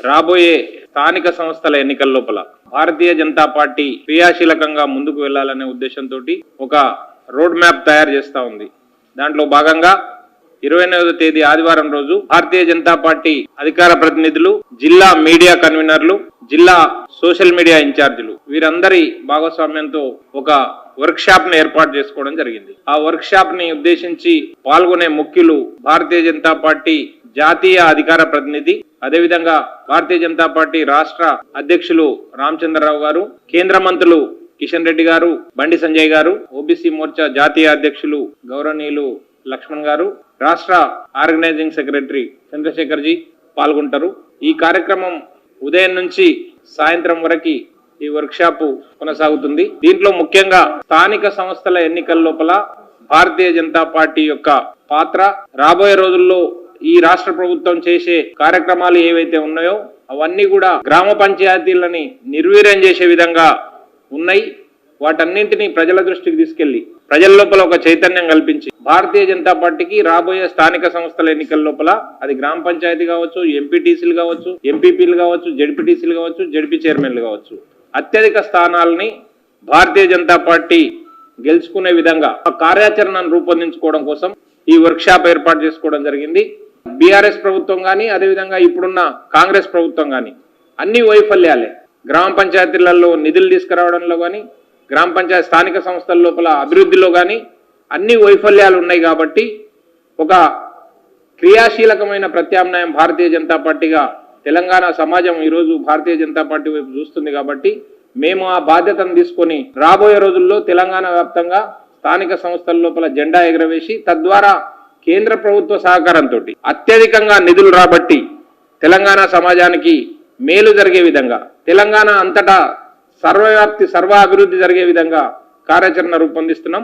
రాబోయే స్థానిక సంస్థల ఎన్నికల లోపల భారతీయ జనతా పార్టీ క్రియాశీలకంగా ముందుకు వెళ్ళాలనే ఉద్దేశంతో ఒక రోడ్ మ్యాప్ తయారు చేస్తా ఉంది. దాంట్లో భాగంగా ఇరవై ఎనిమిదో తేదీ ఆదివారం రోజు భారతీయ జనతా పార్టీ అధికార ప్రతినిధులు జిల్లా మీడియా కన్వీనర్లు జిల్లా సోషల్ మీడియా ఇన్ఛార్జీలు వీరందరి భాగస్వామ్యంతో ఒక వర్క్ షాప్ని ఏర్పాటు చేసుకోవడం జరిగింది. ఆ వర్క్ షాప్ని ఉద్దేశించి పాల్గొనే ముఖ్యులు భారతీయ జనతా పార్టీ జాతీయ అధికార ప్రతినిధి అదేవిధంగా భారతీయ జనతా పార్టీ రాష్ట్ర అధ్యక్షులు రామచంద్రరావు గారు కేంద్ర మంత్రులు కిషన్ రెడ్డి గారు బండి సంజయ్ గారు ఓబీసీ మోర్చా జాతీయ అధ్యక్షులు గౌరవనీయులు లక్ష్మణ్ గారు రాష్ట్ర ఆర్గనైజింగ్ సెక్రటరీ చంద్రశేఖర్ జీ పాల్గొంటారు. ఈ కార్యక్రమం ఉదయం నుంచి సాయంత్రం వరకు ఈ వర్క్షాప్ కొనసాగుతుంది. దీంట్లో ముఖ్యంగా స్థానిక సంస్థల ఎన్నికల లోపల భారతీయ జనతా పార్టీ యొక్క పాత్ర. రాబోయే రోజుల్లో ఈ రాష్ట్ర ప్రభుత్వం చేసే కార్యక్రమాలు ఏవైతే ఉన్నాయో అవన్నీ కూడా గ్రామ పంచాయతీలని నిర్వీర్యం చేసే విధంగా ఉన్నాయి. వాటన్నింటినీ ప్రజల దృష్టికి తీసుకెళ్ళి ప్రజల లోపల ఒక చైతన్యం కల్పించి భారతీయ జనతా పార్టీకి రాబోయే స్థానిక సంస్థల ఎన్నికల లోపల అది గ్రామ పంచాయతీ కావచ్చు ఎంపీటీసీలు కావచ్చు ఎంపీపీలు కావచ్చు జడ్పీటీసీలు కావచ్చు జడ్పీ చైర్మన్లు కావచ్చు అత్యధిక స్థానాలని భారతీయ జనతా పార్టీ గెలుచుకునే విధంగా ఒక కార్యాచరణను రూపొందించుకోవడం కోసం ఈ వర్క్షాప్ ఏర్పాటు చేసుకోవడం జరిగింది. బీఆర్ఎస్ ప్రభుత్వం కానీ అదేవిధంగా ఇప్పుడున్న కాంగ్రెస్ ప్రభుత్వం కానీ అన్ని వైఫల్యాలే. గ్రామ పంచాయతీలలో నిధులు తీసుకురావడంలో కానీ గ్రామ పంచాయతీ స్థానిక సంస్థల లోపల అభివృద్ధిలో కానీ అన్ని వైఫల్యాలు ఉన్నాయి కాబట్టి ఒక క్రియాశీలకమైన ప్రత్యామ్నాయం భారతీయ జనతా పార్టీగా తెలంగాణ సమాజం ఈరోజు భారతీయ జనతా పార్టీ వైపు చూస్తుంది కాబట్టి మేము ఆ బాధ్యతను తీసుకొని రాబోయే రోజుల్లో తెలంగాణ వ్యాప్తంగా స్థానిక సంస్థల లోపల జెండా ఎగరవేసి తద్వారా కేంద్ర ప్రభుత్వ సహకారంతో అత్యధికంగా నిధులు రాబట్టి తెలంగాణ సమాజానికి మేలు జరిగే విధంగా తెలంగాణ అంతటా సర్వవ్యాప్తి సర్వ అభివృద్ధి జరిగే విధంగా కార్యాచరణ రూపొందిస్తున్నాం.